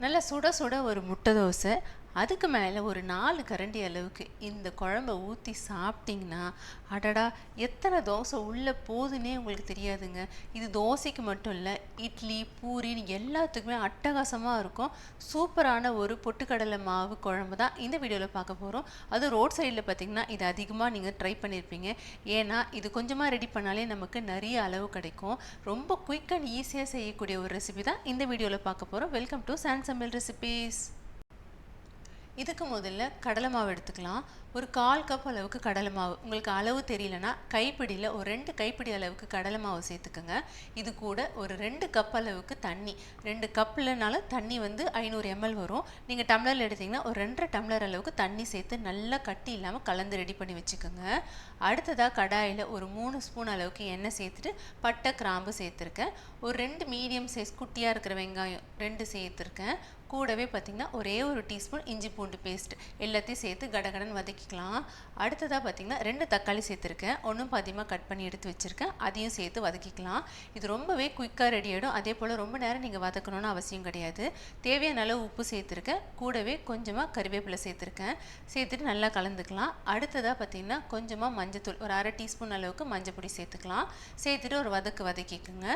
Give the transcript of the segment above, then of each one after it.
நல்லா சுட சுட ஒரு முட்டை தோசை அதுக்கு மேலே ஒரு நாலு கரண்டி அளவுக்கு இந்த குழம்ப ஊற்றி சாப்பிட்டிங்கன்னா அடடா எத்தனை தோசை உள்ளே போகுதுன்னே உங்களுக்கு தெரியாதுங்க. இது தோசைக்கு மட்டும் இல்லை இட்லி பூரின்னு எல்லாத்துக்குமே அட்டகாசமாக இருக்கும். சூப்பரான ஒரு பொட்டுக்கடலை மாவு குழம்பு தான் இந்த வீடியோவில் பார்க்க போகிறோம் அது ரோட் சைடில் பார்த்தீங்கன்னா இது அதிகமாக நீங்கள் ட்ரை பண்ணியிருப்பீங்க ஏன்னா இது கொஞ்சமாக ரெடி பண்ணாலே நமக்கு நிறைய அளவு கிடைக்கும். ரொம்ப குயிக் அண்ட் ஈஸியாக செய்யக்கூடிய ஒரு ரெசிபி தான் இந்த வீடியோவில் பார்க்க போகிறோம் வெல்கம் டு சான் சமையல் ரெசிபீஸ் இதுக்கு முதல்ல கடலை மாவு எடுத்துக்கலாம். ஒரு கால் கப் அளவுக்கு கடலை மாவு. உங்களுக்கு அளவு தெரியலனா கைப்பிடியில் ஒரு ரெண்டு கைப்பிடி அளவுக்கு கடலை மாவு சேர்த்துக்கோங்க. இது கூட ஒரு ரெண்டு கப் அளவுக்கு தண்ணி. ரெண்டு கப்லனால தண்ணி வந்து ஐநூறு எம்எல் வரும். நீங்கள் டம்ளரில் எடுத்திங்கன்னா ஒரு ரெண்டரை டம்ளர் அளவுக்கு தண்ணி சேர்த்து நல்லா கட்டி இல்லாமல் கலந்து ரெடி பண்ணி வச்சுக்கோங்க. அடுத்ததாக கடாயில் ஒரு மூணு ஸ்பூன் அளவுக்கு எண்ணெய் சேர்த்துட்டு பட்டை கிராம்பு சேர்த்துருக்கேன். ஒரு ரெண்டு மீடியம் சைஸ் குட்டியாக இருக்கிற வெங்காயம் ரெண்டு சேர்த்துருக்கேன். கூடவே பார்த்திங்கன்னா ஒரே ஒரு டீஸ்பூன் இஞ்சி பூண்டு பேஸ்ட் எல்லாத்தையும் சேர்த்து கடகடன் வதக்கிக்கலாம். அடுத்ததாக பார்த்திங்கன்னா ரெண்டு தக்காளி சேர்த்துருக்கேன். ஒன்றும் பாதியமாக கட் பண்ணி எடுத்து வச்சுருக்கேன். அதையும் சேர்த்து வதக்கிக்கலாம். இது ரொம்பவே குயிக்காக ரெடி ஆகிடும் அதே போல் ரொம்ப நேரம் நீங்கள் வதக்கணும்னு அவசியம் கிடையாது. தேவையான அளவு உப்பு சேர்த்துருக்கேன். கூடவே கொஞ்சமாக கறிவேப்பிலை சேர்த்துருக்கேன். சேர்த்துட்டு நல்லா கலந்துக்கலாம். அடுத்ததாக பார்த்திங்கன்னா கொஞ்சமாக மஞ்சத்தூள் ஒரு அரை டீஸ்பூன் அளவுக்கு மஞ்சள் பொடி சேர்த்துக்கலாம். சேர்த்துட்டு ஒரு வதக்கு வதக்கிக்குங்க.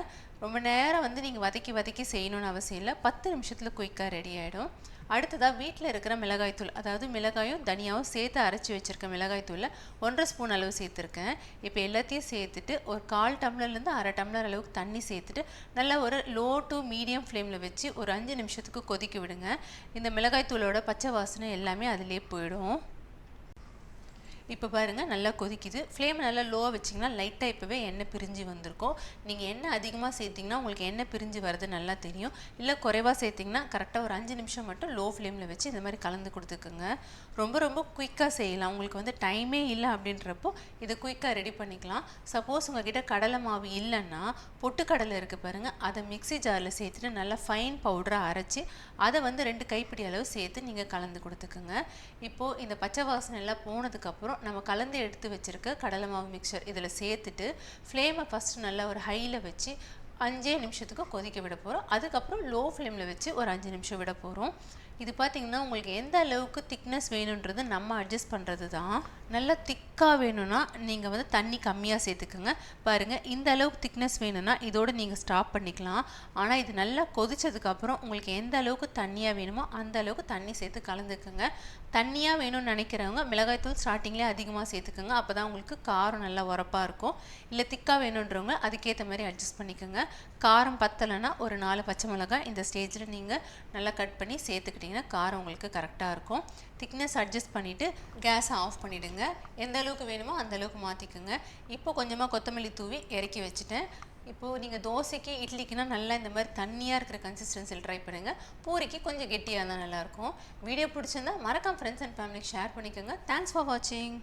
ரொம்ப நேரம் வந்து நீங்கள் வதக்கி வதக்கி செய்யணும்னு அவசியம் இல்லை. பத்து நிமிஷத்தில் குயிக்காக ரெடி ஆகிடும் அடுத்ததாக வீட்டில் இருக்கிற மிளகாய்த்தூள் அதாவது மிளகாயும் தனியாகவும் சேர்த்து அரைச்சி வச்சுருக்க மிளகாய்த்தூளில் ஒன்றரை ஸ்பூன் அளவு சேர்த்துருக்கேன். இப்போ எல்லாத்தையும் சேர்த்துட்டு ஒரு கால் டம்ளர்லேருந்து அரை டம்ளர் அளவுக்கு தண்ணி சேர்த்துட்டு நல்லா ஒரு லோ டு மீடியம் ஃப்ளேமில் வச்சு ஒரு அஞ்சு நிமிஷத்துக்கு கொதிக்க விடுங்க. இந்த மிளகாய்த்தூளோட பச்சை வாசனை எல்லாமே அதிலே போயிடும். இப்போ பாருங்கள் நல்லா கொதிக்குது. ஃப்ளேம் நல்லா லோவாக வச்சிங்கன்னா லைட்டாக இப்போவே எண்ணெய் பிரிஞ்சு வந்திருக்கும். நீங்கள் எண்ணெய் அதிகமாக சேர்த்திங்கன்னா உங்களுக்கு எண்ணெய் பிரிஞ்சு வர்றது நல்லா தெரியும். இல்லை குறைவாக சேர்த்திங்கன்னா கரெக்டாக ஒரு அஞ்சு நிமிஷம் மட்டும் லோ ஃப்ளேமில் வச்சு இந்த மாதிரி கலந்து கொடுத்துக்குங்க. ரொம்ப ரொம்ப குயிக்காக செய்யலாம். உங்களுக்கு வந்து டைமே இல்லை அப்படின்றப்போ இதை குயிக்காக ரெடி பண்ணிக்கலாம். சப்போஸ் உங்ககிட்ட கடலை மாவு இல்லைன்னா பொட்டுக்கடலை இருக்குது பாருங்கள் அதை மிக்ஸி ஜாரில் சேர்த்துட்டு நல்லா ஃபைன் பவுடராக அரைச்சி அதை வந்து ரெண்டு கைப்பிடி அளவு சேர்த்து நீங்கள் கலந்து கொடுத்துக்குங்க. இப்போது இந்த பச்சை வாசனை எல்லாம் போனதுக்கப்புறம் நம்ம கலந்து எடுத்து வச்சுருக்க கடலை மாவு மிக்சர் இதில் சேர்த்துட்டு ஃப்ளேமை ஃபஸ்ட்டு நல்லா ஒரு ஹையில் வச்சு அஞ்சே நிமிஷத்துக்கு கொதிக்க விட போகிறோம் அதுக்கப்புறம் லோ ஃப்ளேமில் வச்சு ஒரு அஞ்சு நிமிஷம் விட போகிறோம் இது பார்த்திங்கன்னா உங்களுக்கு எந்த அளவுக்கு திக்னஸ் வேணுன்றது நம்ம அட்ஜஸ்ட் பண்ணுறது தான். நல்லா திக்காக வேணும்னா நீங்கள் வந்து தண்ணி கம்மியாக சேர்த்துக்குங்க. பாருங்கள் இந்த அளவுக்கு திக்னஸ் வேணும்னா இதோடு நீங்கள் ஸ்டாப் பண்ணிக்கலாம். ஆனால் இது நல்லா கொதிச்சதுக்கப்புறம் உங்களுக்கு எந்த அளவுக்கு தண்ணியாக வேணுமோ அந்த அளவுக்கு தண்ணி சேர்த்து கலந்துக்குங்க. தண்ணியாக வேணும்னு நினைக்கிறவங்க மிளகாய்த்தூள் ஸ்டார்டிங்லேயே அதிகமாக சேர்த்துக்குங்க. அப்போ தான் உங்களுக்கு காரம் நல்லா உரப்பாக இருக்கும். இல்லை திக்காக வேணுன்றவங்க அதுக்கேற்ற மாதிரி அட்ஜஸ்ட் பண்ணிக்கோங்க. காரம் பத்தலைன்னா ஒரு நாலு பச்சை மிளகாய் இந்த ஸ்டேஜில் நீங்கள் நல்லா கட் பண்ணி சேர்த்துக்கிட்டிங்கன்னா காரம் உங்களுக்கு கரெக்டாக இருக்கும். திக்னஸ் அட்ஜஸ்ட் பண்ணிவிட்டு கேஸை ஆஃப் பண்ணிவிடுங்க எந்த அளவுக்கு வேணுமோ அந்த அளவுக்கு மாற்றிக்குங்க இப்போ கொஞ்சமாக கொத்தமல்லி தூவி இறக்கி வச்சுட்டேன். இப்போது நீங்கள் தோசைக்கு இட்லிக்குனா நல்லா இந்த மாதிரி தண்ணியாக இருக்கிற கன்சிஸ்டன்சியில் ட்ரை பண்ணுங்கள் பூரிக்கு கொஞ்சம் கெட்டியாக இருந்தால் நல்லாயிருக்கும் வீடியோ பிடிச்சிருந்தா மறக்காம ஃப்ரெண்ட்ஸ் அண்ட் ஃபேமிலிக்கு ஷேர் பண்ணிக்கோங்க. தேங்க்ஸ் ஃபார் வாட்சிங்